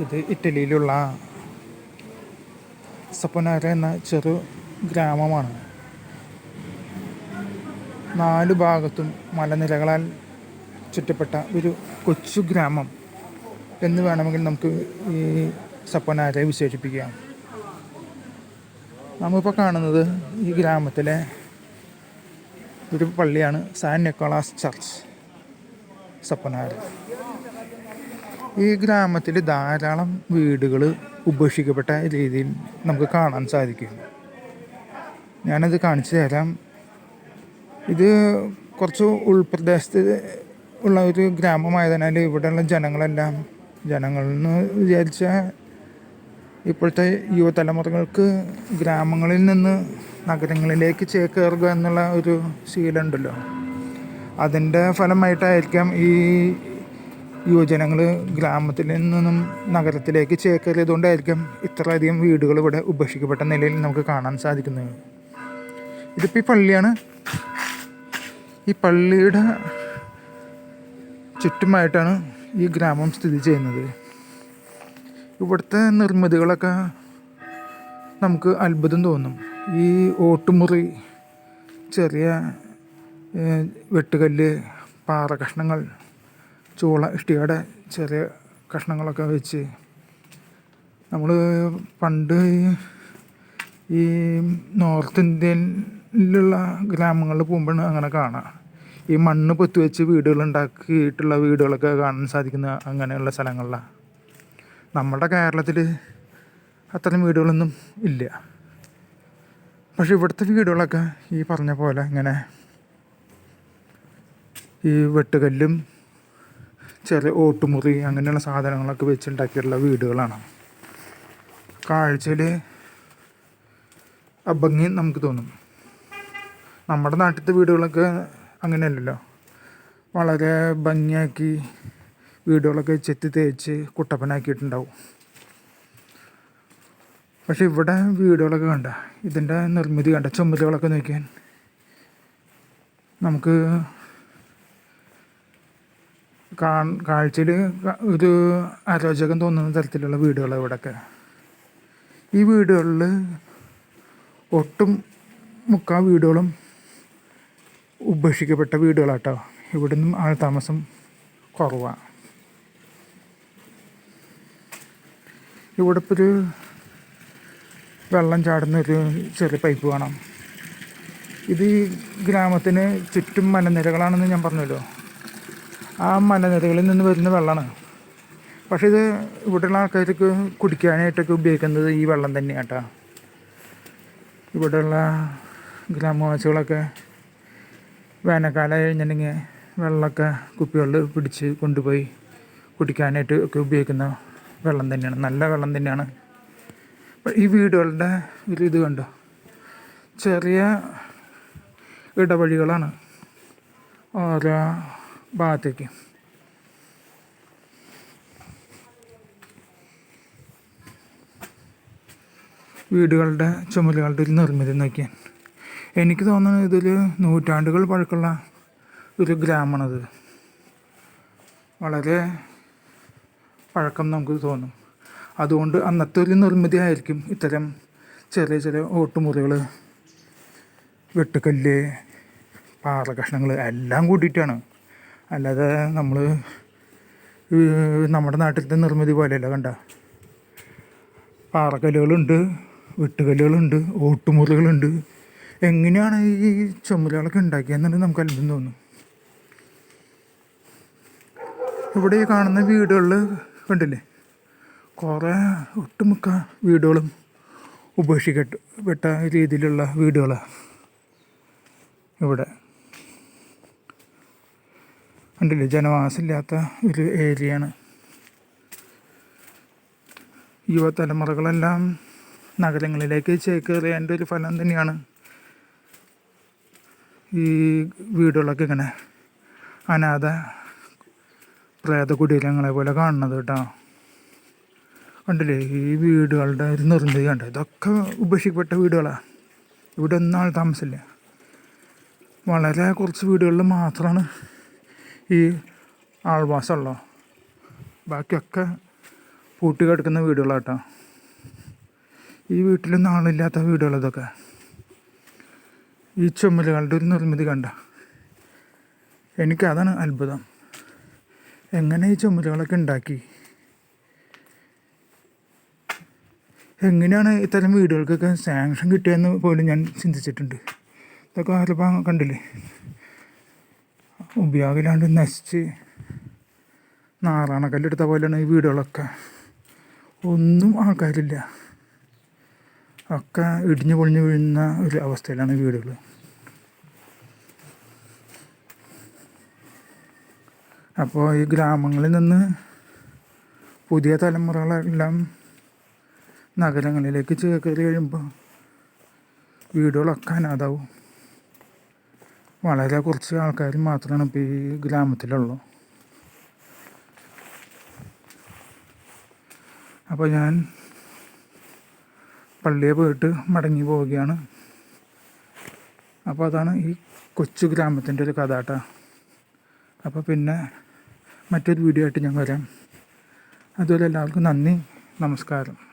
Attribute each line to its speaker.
Speaker 1: ഇത് ഇറ്റലിയിലുള്ള സപ്പനാര എന്ന ചെറു ഗ്രാമമാണ്. നാല് ഭാഗത്തും മലനിരകളാൽ ചുറ്റപ്പെട്ട ഒരു കൊച്ചു ഗ്രാമം എന്ന് വേണമെങ്കിൽ നമുക്ക് ഈ സപ്പനാരെ വിശേഷിപ്പിക്കാം. നമ്മളിപ്പോൾ കാണുന്നത് ഈ ഗ്രാമത്തിലെ ഒരു പള്ളിയാണ് സാൻ നിക്കോളാസ് ചർച്ച് സപ്പനാര ഈ ഗ്രാമത്തിൽ ധാരാളം വീടുകൾ ഉപേക്ഷിക്കപ്പെട്ട രീതിയിൽ നമുക്ക് കാണാൻ സാധിക്കും. ഞാനത് കാണിച്ചു തരാം. ഇത് കുറച്ച് ഉൾപ്രദേശത്ത് ഉള്ള ഒരു ഗ്രാമമായതിനാൽ ഇവിടെയുള്ള ജനങ്ങളെല്ലാം ജനങ്ങളെന്ന് വിചാരിച്ചാൽ ഇപ്പോഴത്തെ യുവതലമുറകൾക്ക് ഗ്രാമങ്ങളിൽ നിന്ന് നഗരങ്ങളിലേക്ക് ചേക്കേറുക എന്നുള്ള ഒരു ശീലമുണ്ടല്ലോ. അതിന്റെ ഫലമായിട്ടായിരിക്കാം ഈ യുവജനങ്ങൾ ഗ്രാമത്തിൽ നിന്നും നഗരത്തിലേക്ക് ചേക്കേറിയതുകൊണ്ടായിരിക്കും ഇത്രയധികം വീടുകൾ ഇവിടെ ഉപേക്ഷിക്കപ്പെട്ട നിലയിൽ നമുക്ക് കാണാൻ സാധിക്കുന്നത്. ഇതിപ്പോൾ ഈ പള്ളിയാണ്. ഈ പള്ളിയുടെ ചുറ്റുമായിട്ടാണ് ഈ ഗ്രാമം സ്ഥിതി ചെയ്യുന്നത്. ഇവിടുത്തെ നിർമ്മിതികളൊക്കെ നമുക്ക് അത്ഭുതം തോന്നും. ഈ ഓട്ടുമുറി ചെറിയ വെട്ടുകല്ല് പാറ കഷ്ണങ്ങൾ ചൂള ഇഷ്ടികയുടെ ചെറിയ കഷ്ണങ്ങളൊക്കെ വെച്ച് നമ്മൾ പണ്ട് ഈ നോർത്ത് ഇന്ത്യയിലുള്ള ഗ്രാമങ്ങളിൽ പോകുമ്പോഴാണ് അങ്ങനെ കാണാം. ഈ മണ്ണ് പൊത്തി വെച്ച് വീടുകൾ ഉണ്ടാക്കിയിട്ടുള്ള വീടുകളൊക്കെ കാണാൻ സാധിക്കുന്ന അങ്ങനെയുള്ള സ്ഥലങ്ങളിലാണ് നമ്മുടെ കേരളത്തിൽ അത്തരം വീടുകളൊന്നും ഇല്ല. പക്ഷേ ഇവിടുത്തെ വീടുകളൊക്കെ ഈ പറഞ്ഞ പോലെ ഇങ്ങനെ ഈ വെട്ടുകല്ലും ചെറിയ ഓട്ടുമുറി അങ്ങനെയുള്ള സാധനങ്ങളൊക്കെ വെച്ചുണ്ടാക്കിയിട്ടുള്ള വീടുകളാണ്. കാഴ്ചയിൽ അഭംഗി നമുക്ക് തോന്നും. നമ്മുടെ നാട്ടിലത്തെ വീടുകളൊക്കെ അങ്ങനെയല്ലല്ലോ. വളരെ ഭംഗിയാക്കി വീടുകളൊക്കെ ചെത്തി തേച്ച് കുട്ടപ്പനാക്കിയിട്ടുണ്ടാവും. പക്ഷെ ഇവിടെ വീടുകളൊക്കെ കണ്ട ഇതിന്റെ നിർമ്മിതി കണ്ട ചുമരുകളൊക്കെ നോക്കിയാൽ നമുക്ക് കാഴ്ചയിൽ ഒരു അരോചകം തോന്നുന്ന തരത്തിലുള്ള വീടുകളാണ് ഇവിടെയൊക്കെ ഈ വീടുകളിൽ ഒട്ടും മുക്കാ വീടുകളും ഉപേക്ഷിക്കപ്പെട്ട വീടുകളാട്ടോ. ഇവിടെ നിന്നും ആൾ താമസം കുറവാണ് ഇവിടെ ഇപ്പോൾ ഒരു വെള്ളം ചാടുന്ന ഒരു ചെറിയ പൈപ്പ് വേണം ഇത് ഈ ഗ്രാമത്തിന് ചുറ്റും മലനിരകളാണെന്ന് ഞാൻ പറഞ്ഞല്ലോ. ആ മലനിരകളിൽ നിന്ന് വരുന്ന വെള്ളമാണ്. പക്ഷേ ഇത് ഇവിടെയുള്ള ആൾക്കാർക്ക് കുടിക്കാനായിട്ടൊക്കെ ഉപയോഗിക്കുന്നത് ഈ വെള്ളം തന്നെയാണ് കേട്ടോ ഇവിടെയുള്ള ഗ്രാമവാസികളൊക്കെ വേനൽക്കാലം കഴിഞ്ഞിട്ടുണ്ടെങ്കിൽ വെള്ളമൊക്കെ കുപ്പികളിൽ പിടിച്ച് കൊണ്ടുപോയി കുടിക്കാനായിട്ട് ഒക്കെ ഉപയോഗിക്കുന്ന വെള്ളം തന്നെയാണ്. നല്ല വെള്ളം തന്നെയാണ്. ഈ വീടുകളുടെ ഒരു ഇത് കണ്ടോ? ചെറിയ ഇടവഴികളാണ്. ഓരോ ഭാഗത്തേക്ക്. വീടുകളുടെ ചുമലുകളുടെ ഒരു നിർമ്മിതി നോക്കിയാൽ എനിക്ക് തോന്നുന്നു ഇതൊരു നൂറ്റാണ്ടുകൾ പഴക്കമുള്ള ഒരു ഗ്രാമമാണത്. വളരെ പഴക്കം നമുക്ക് തോന്നും. അതുകൊണ്ട് അന്നത്തെ ഒരു നിർമ്മിതി ആയിരിക്കും ഇത്തരം ചെറിയ ചെറിയ ഓട്ടുമുറികൾ വെട്ടുകല്ല് പാറ കഷ്ണങ്ങൾ എല്ലാം കൂട്ടിയിട്ടാണ് അല്ലാതെ നമ്മൾ നമ്മുടെ നാട്ടിലത്തെ നിർമ്മിതി പോലെയല്ല കണ്ട. പാറക്കല്ലുകളുണ്ട് വെട്ടുകല്ലുകളുണ്ട് ഓട്ടുമുറികളുണ്ട്. എങ്ങനെയാണ് ഈ ചുമലുകളൊക്കെ ഉണ്ടാക്കിയെന്നുണ്ടെങ്കിൽ നമുക്ക് അത്ഭുതം തോന്നും. ഇവിടെ കാണുന്ന വീടുകളിൽ കണ്ടില്ലേ? കുറേ ഒട്ടുമിക്ക വീടുകളും ഉപേക്ഷിക്കപ്പെട്ട രീതിയിലുള്ള വീടുകളാണ് ഇവിടെ. കണ്ടില്ലേ? ജനവാസമില്ലാത്ത ഒരു ഏരിയയാണ്. യുവതലമുറകളെല്ലാം നഗരങ്ങളിലേക്ക് ചേക്കേറിയതിന്റെ ഒരു ഫലം തന്നെയാണ് ഈ വീടുകളൊക്കെ ഇങ്ങനെ അനാഥ പ്രേത കുടീരങ്ങളെ പോലെ കാണുന്നത് കേട്ടോ. കണ്ടില്ലേ? ഈ വീടുകളുടെ ഒരു നിർമ്മിതി കണ്ടോ? ഇതൊക്കെ ഉപേക്ഷിക്കപ്പെട്ട വീടുകളാണ് ഇവിടെ ഒന്നാൾ താമസമില്ല വളരെ കുറച്ച് വീടുകളിൽ മാത്രമാണ് ഈ ആൾവാസമുള്ളൂ? ബാക്കിയൊക്കെ പൂട്ടി കിടക്കുന്ന വീടുകളാട്ടോ. ഈ വീട്ടിലൊന്നും ആളില്ലാത്ത വീടുകൾ ഇതൊക്കെ. ഈ ചുമലുകളുടെ ഒരു നിർമ്മിതി കണ്ട? എനിക്കതാണ് അത്ഭുതം. എങ്ങനെ ഈ ചുമലുകളൊക്കെ ഉണ്ടാക്കി? എങ്ങനെയാണ് ഇത്തരം വീടുകൾക്കൊക്കെ സാങ്ഷൻ കിട്ടിയെന്ന് പോലും ഞാൻ ചിന്തിച്ചിട്ടുണ്ട്. ഇതൊക്കെ ചിലപ്പോൾ കണ്ടില്ലേ? ഉപയോഗമില്ലാണ്ട് നശിച്ച് നാറാണക്കല്ലെടുത്ത പോലെയാണ് ഈ വീടുകളൊക്കെ. ഒന്നും ആൾക്കാരില്ല. ഒക്കെ ഇടിഞ്ഞു പൊളിഞ്ഞു വീഴുന്ന ഒരു അവസ്ഥയിലാണ് വീടുകൾ. അപ്പോൾ ഈ ഗ്രാമങ്ങളിൽ നിന്ന് പുതിയ തലമുറകളെല്ലാം നഗരങ്ങളിലേക്ക് ചേക്കേറി കഴിയുമ്പോൾ വീടുകളൊക്കെ അനാഥാവും. വളരെ കുറച്ച് ആൾക്കാർ മാത്രമാണ് ഇപ്പോൾ ഈ ഗ്രാമത്തിലുള്ളൂ. അപ്പോൾ ഞാൻ പള്ളിയെ പോയിട്ട് മടങ്ങി പോവുകയാണ്. അപ്പോൾ അതാണ് ഈ കൊച്ചു ഗ്രാമത്തിന്റെ ഒരു കഥ കേട്ടോ അപ്പോൾ പിന്നെ മറ്റൊരു വീഡിയോ ആയിട്ട് ഞാൻ വരാം. അതുപോലെ എല്ലാവർക്കും നന്ദി നമസ്കാരം.